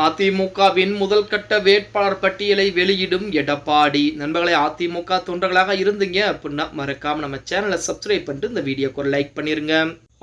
அதிமுகவின் முதல் கட்ட வேட்பாளர் பட்டியலை வெளியிடும் எடப்பாடி. நண்பர்களே அதிமுக தொண்டர்களாக இருந்தீங்க அப்படின்னா மறக்காம நம்ம சேனலை சப்ஸ்கிரைப் பண்ணிட்டு இந்த வீடியோக்கு ஒரு லைக் பண்ணிருங்க.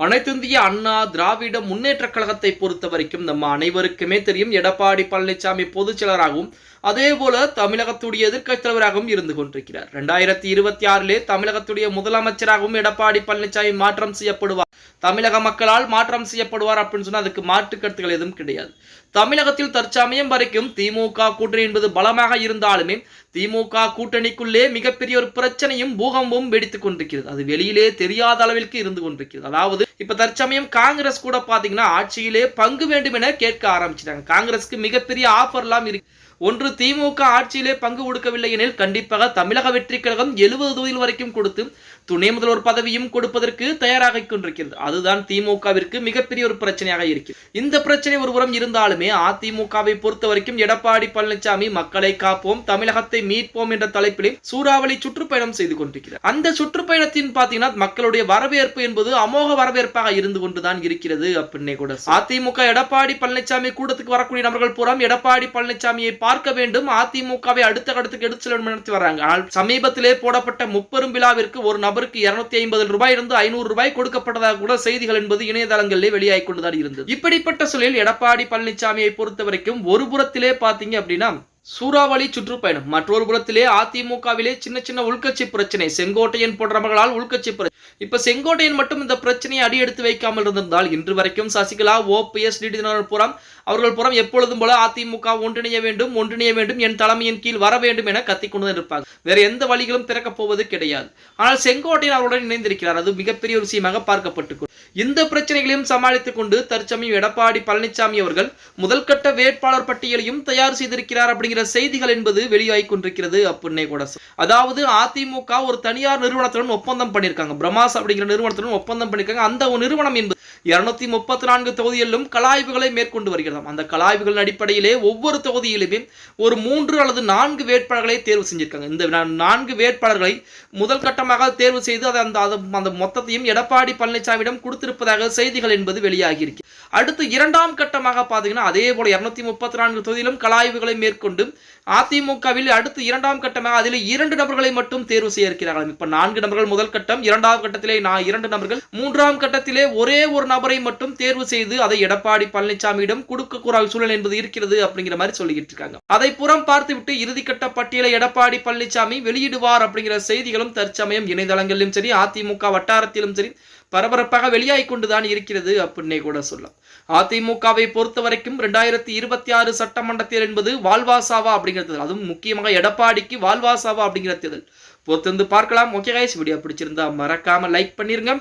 அனைத்திந்திய அண்ணா திராவிட முன்னேற்ற கழகத்தை பொறுத்த வரைக்கும் நம்ம அனைவருக்குமே தெரியும் எடப்பாடி பழனிசாமி பொதுச் செயலராகவும் அதே போல தமிழகத்துடைய எதிர்க்கட்சி தலைவராகவும் இருந்து கொண்டிருக்கிறார். ரெண்டாயிரத்தி இருபத்தி ஆறிலே தமிழகத்துடைய முதலமைச்சராகவும் எடப்பாடி பழனிசாமி மாற்றம் செய்யப்படுவார். தமிழக மக்களால் மாற்றம் செய்யப்படுவார் அப்படின்னு சொன்னா அதுக்கு மாற்று கருத்துக்கள் எதுவும் கிடையாது. தமிழகத்தில் தற்சமயம் வரைக்கும் திமுக கூட்டணி என்பது பலமாக இருந்தாலுமே திமுக கூட்டணிக்குள்ளே மிகப்பெரிய ஒரு பிரச்சனையும் பூகம்பமும் வெடித்துக் கொண்டிருக்கிறது. அது வெளியிலே தெரியாத அளவிற்கு இருந்து கொண்டிருக்கிறது. அதாவது இப்ப தற்சமயம் காங்கிரஸ் கூட பாத்தீங்கன்னா ஆட்சியிலே பங்கு வேண்டும் என கேட்க ஆரம்பிச்சிட்டாங்க. காங்கிரஸ்க்கு மிகப்பெரிய ஆஃபர்லாம் இருக்கு. ஒன்று திமுக ஆட்சியிலே பங்கு கொடுக்கவில்லை எனில் கண்டிப்பாக தமிழக வெற்றி கழகம் எழுபது தொகுதியில் வரைக்கும் கொடுத்து துணை முதல்வர் பதவியும் கொடுப்பதற்கு தயாராக கொண்டிருக்கிறது அதுதான் திமுகவிற்கு மிகப்பெரிய ஒரு பிரச்சனையாக இருக்கிறது. இந்த பிரச்சனை ஒருபுறம் இருந்தாலுமே அதிமுகவை பொறுத்த வரைக்கும் எடப்பாடி பழனிசாமி மக்களை காப்போம் தமிழகத்தை மீட்போம் என்ற தலைப்பிலே சூறாவளி சுற்றுப்பயணம் செய்து கொண்டிருக்கிறார். அந்த சுற்றுப்பயணத்தின் பாத்தீங்கன்னா மக்களுடைய வரவேற்பு என்பது அமோக வரவேற்பாக இருந்து கொண்டுதான் இருக்கிறது அப்படின்னே கூட அதிமுக எடப்பாடி பழனிசாமி கூட்டத்துக்கு வரக்கூடிய நபர்கள் புறம் எடப்பாடி பழனிசாமியை பார்க்க வேண்டும். அதிமுகவை அடுத்த கட்டத்துக்கு எடுத்து செல்ல நடத்தி வராங்க. ஆனால் சமீபத்திலே போடப்பட்ட முப்பெரும் விழாவிற்கு ஒரு நபருக்கு இருநூத்தி ஐம்பது ரூபாய் இருந்து ஐநூறு ரூபாய் கொடுக்கப்பட்டதாக கூட செய்திகள் என்பது இணையதளங்களிலே வெளியாகி கொண்டுதான் இருந்தது. இப்படிப்பட்ட சூழலில் எடப்பாடி பழனிசாமியை பொறுத்த வரைக்கும் ஒரு புறத்திலே பாத்தீங்க அப்படின்னா சூறாவளி சுற்றுப்பயணம். மற்றொரு புறத்திலே அதிமுகவிலே சின்ன சின்ன உள்கட்சி பிரச்சனை. செங்கோட்டையன் போன்றவர்களால் உள்கட்சி பிரச்சனை இப்ப செங்கோட்டையன் மட்டும் இந்த பிரச்சனையை அடியெடுத்து வைக்காமல் இருந்திருந்தால் இன்று வரைக்கும் சசிகலா ஓபிஎஸ் புறம் அவர்கள் புறம் எப்பொழுதும் போல அதிமுக ஒன்றிணைய வேண்டும் ஒன்றிணைய வேண்டும் என் தலைமையின் கீழ் வர வேண்டும் என கத்திக்கொண்டு இருப்பாங்க. வேற எந்த வழிகளும் திறக்கப் போவது கிடையாது. ஆனால் செங்கோட்டையன் அவருடன் இணைந்திருக்கிறார். அது மிகப்பெரிய ஒரு விஷயமாக பார்க்கப்பட்டு இந்த பிரச்சனைகளையும் சமாளித்துக் கொண்டு தற்சமயம் எடப்பாடி பழனிசாமி அவர்கள் முதல்கட்ட வேட்பாளர் பட்டியலையும் தயார் செய்திருக்கிறார் அப்படி அப்படிங்கிற செய்திகள் என்பது வெளியாகி கொண்டிருக்கிறது அப்படின்னே கூட சொல். அதாவது அதிமுக ஒரு தனியார் நிறுவனத்துடன் ஒப்பந்தம் பண்ணியிருக்காங்க பிரமாஸ் அப்படிங்கிற நிறுவனத்துடன் ஒப்பந்தம் பண்ணியிருக்காங்க அந்த ஒரு நிறுவனம் என்பது இருநூத்தி முப்பத்தி நான்கு தொகுதிகளிலும் கலாய்வுகளை மேற்கொண்டு வருகிறதாம் அந்த கலாய்வுகளின் அடிப்படையிலே ஒவ்வொரு தொகுதியிலுமே ஒரு மூன்று அல்லது நான்கு வேட்பாளர்களை தேர்வு செஞ்சிருக்காங்க. இந்த நான்கு வேட்பாளர்களை முதல் கட்டமாக தேர்வு செய்து அதை அந்த அந்த மொத்தத்தையும் எடப்பாடி பழனிசாமியிடம் கொடுத்திருப்பதாக செய்திகள் என்பது வெளியாகி இருக்கு. அடுத்து இரண்டாம் கட்டமாக பார்த்தீங்கன்னா அதே போல இருநூத்தி முப்பத்தி நான்கு தொகுதியிலும் கலாய்வுகளை மேற்கொண்டு அதிமுகவில் அடுத்து இரண்டாம் கட்டமாக அதில் இரண்டு நபர்களை மட்டும் தேர்வு செய்ய இருக்கிறார்கள் இப்ப நான்கு நபர்கள் முதல் கட்டம் இரண்டாம் கட்டத்திலே நான் இரண்டு நபர்கள். மூன்றாம் கட்டத்திலே ஒரே ஒரு நபரை மட்டும் தேர்வு செய்து அதை எடப்பாடி பழனிசாமியிடம் கொடுக்க கூறாத சூழல் என்பது இருக்கிறது அப்படிங்கிற மாதிரி சொல்லிக்கிட்டு இருக்காங்க. அதை புறம் பார்த்துவிட்டு இறுதிக்கட்ட பட்டியலை எடப்பாடி பழனிசாமி வெளியிடுவார் அப்படிங்கிற செய்திகளும் தற்சமயம் இணையதளங்களிலும் சரி அதிமுக வட்டாரத்திலும் சரி பரபரப்பாக வெளியாகி கொண்டுதான் இருக்கிறது அப்படின்னே கூட சொல்லலாம். அதிமுகவை பொறுத்த வரைக்கும் ரெண்டாயிரத்தி இருபத்தி ஆறு சட்டமன்ற தேர்தல் என்பது வால்வாசாவா அப்படிங்கிற தேர்தல். அதுவும் முக்கியமாக எடப்பாடிக்கு வால்வாசாவா அப்படிங்கிற தேர்தல். பொறுத்திருந்து பார்க்கலாம். ஓகே கைஸ் வீடியோ பிடிச்சிருந்தா மறக்காம லைக் பண்ணிருங்க.